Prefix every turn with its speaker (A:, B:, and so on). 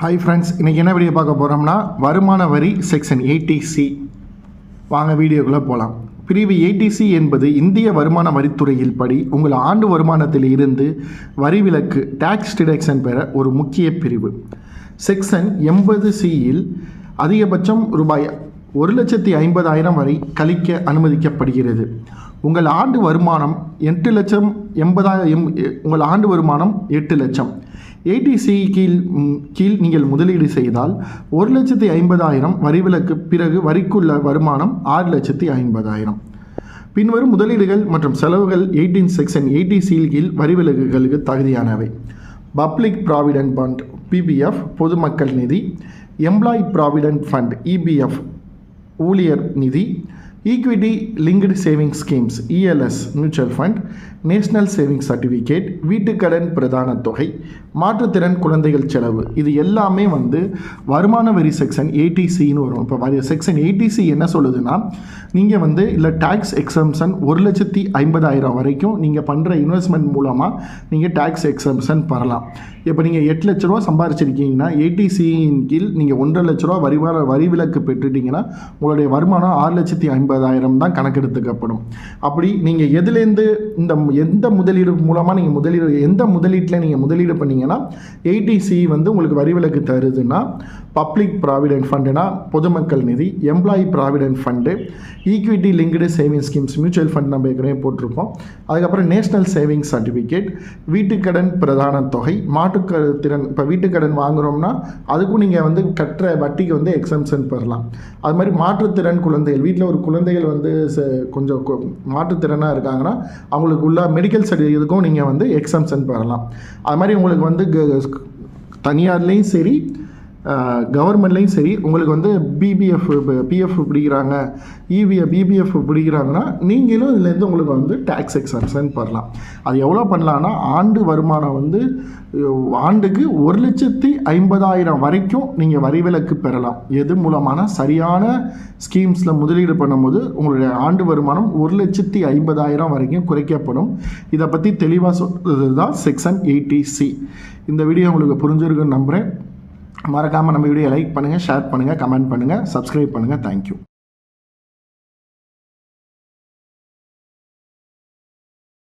A: Hi friends இன்றைக்கி என்ன video பார்க்க போகிறோம்னா வருமான வரி செக்ஷன் எயிட்டிசி வாங்க வீடியோக்குள்ளே போகலாம் பிரிவு எயிட்டி சி என்பது இந்திய வருமான வரித்துறையில் படி உங்கள் ஆண்டு வருமானத்தில் இருந்து வரி விலக்கு டேக்ஸ் டிடக்ஷன் பெற ஒரு முக்கிய பிரிவு. செக்ஷன் எண்பது சியில் அதிகபட்சம் ரூபாய் ஒரு லட்சத்தி ஐம்பதாயிரம் வரை கழிக்க அனுமதிக்கப்படுகிறது. உங்கள் ஆண்டு வருமானம் எட்டு லட்சம் எண்பதாயிரம் உங்கள் ஆண்டு வருமானம் எட்டு லட்சம். ஏடிசி கீழ் கீழ் நீங்கள் முதலீடு செய்தால் ஒரு லட்சத்தி ஐம்பதாயிரம் வரிவிலக்கு பிறகு வரிக்குள்ள வருமானம் ஆறு லட்சத்தி ஐம்பதாயிரம். பின்வரும் முதலீடுகள் மற்றும் செலவுகள் எயிட்டீன் செக்ஷன் எயிட்டிசியில் கீழ் வரி விலக்குகளுக்கு தகுதியானவை. பப்ளிக் ப்ராவிடென்ட் ஃபண்ட் பிபிஎஃப் பொதுமக்கள் நிதி எம்ப்ளாய் ப்ராவிடென்ட் ஃபண்ட் இபிஎஃப் ஊழியர் நிதி equity linked savings schemes ELS mutual fund national savings certificate வீட்டுக்கடன் பிரதான தொகை மாற்றுத்திறன் குழந்தைகள் செலவு. இது எல்லாமே வந்து வருமான வரி செக்ஷன் ஏடிசின்னு வரும். இப்போ வரி செக்ஷன் ஏடிசி என்ன சொல்லுதுன்னா நீங்கள் வந்து இல்லை டேக்ஸ் எக்ஸம்ஷன் ஒரு லட்சத்தி ஐம்பதாயிரம் வரைக்கும் நீங்கள் பண்ணுற இன்வெஸ்ட்மெண்ட் மூலமாக நீங்கள் டேக்ஸ் எக்ஸம்ஷன் பெறலாம். இப்போ நீங்கள் எட்டு லட்ச ரூபா சம்பாரிச்சிருக்கீங்கன்னா ஏடிசியின் கீழ் நீங்கள் ஒன்றரை லட்ச ரூபா வரி வர வரி விலக்கு பெற்றுட்டீங்கன்னா உங்களுடைய வருமானம் ஆறு லட்சத்தி ஐம்பதாயிரம் தான் கணக்கெடுத்துக்கப்படும். அப்படி நீங்கள் எதுலேருந்து இந்த எந்த முதலீடு மூலமாக நீங்கள் முதலீடு எந்த முதலீட்டில் நீங்கள் முதலீடு பண்ணீங்கன்னா ஏடிசி வந்து உங்களுக்கு வரி விலக்கு தருதுன்னா பப்ளிக் ப்ராவிடென்ட் ஃபண்டுனா பொதுமக்கள் நிதி employee provident fund equity linked savings schemes mutual fund நம்ம ஏற்கனவே போட்டிருப்போம். அதுக்கப்புறம் நேஷனல் சேவிங்ஸ் சர்டிஃபிகேட் வீட்டுக்கடன் பிரதான தொகை மாட்டுக்க திறன் இப்போ வீட்டுக்கடன் வாங்குறோம்னா அதுக்கும் நீங்கள் வந்து கட்டுற வட்டிக்கு வந்து எக்ஸம்ஷன் பெறலாம். அது மாதிரி மாற்றுத்திறன் குழந்தைகள் வீட்டில் ஒரு குழந்தைகள் வந்து ச- கொஞ்சம் மாற்றுத்திறனாக இருக்காங்கன்னா அவங்களுக்கு உள்ள மெடிக்கல் சர்டி இதுக்கும் நீங்கள் வந்து எக்ஸம்ஷன் பெறலாம் அது மாதிரி உங்களுக்கு வந்து க- தனியார்லேயும் சரி கவர்மெண்ட்லேயும் சரி உங்களுக்கு வந்து பிபிஎஃப் பிஎஃப் பிடிக்கிறாங்க இபிஎஃப் பிபிஎஃப் பிடிக்கிறாங்கன்னா நீங்களும் இதுலேருந்து உங்களுக்கு வந்து டேக்ஸ் எக்ஸம்ஷன் பண்ணலாம் அது எவ்வளோ பண்ணலான்னா ஆண்டு வருமானம் வந்து ஆண்டுக்கு ஒரு லட்சத்தி ஐம்பதாயிரம் வரைக்கும் நீங்கள் வரி விலக்கு பெறலாம். எது மூலமான சரியான ஸ்கீம்ஸில் முதலீடு பண்ணும்போது உங்களுடைய ஆண்டு வருமானம் ஒரு லட்சத்தி ஐம்பதாயிரம் வரைக்கும் குறைக்கப்படும். இதை பற்றி தெளிவாக சொல்கிறது தான் செக்ஷன் எயிட்டி சி இந்த வீடியோ உங்களுக்கு புரிஞ்சிருக்குன்னு நம்புகிறேன் மறக்காமல் நம்ம வீடியோ லைக் பண்ணுங்கள் ஷேர் பண்ணுங்கள் கமெண்ட் பண்ணுங்கள் சப்ஸ்கிரைப் பண்ணுங்கள் தேங்க்யூ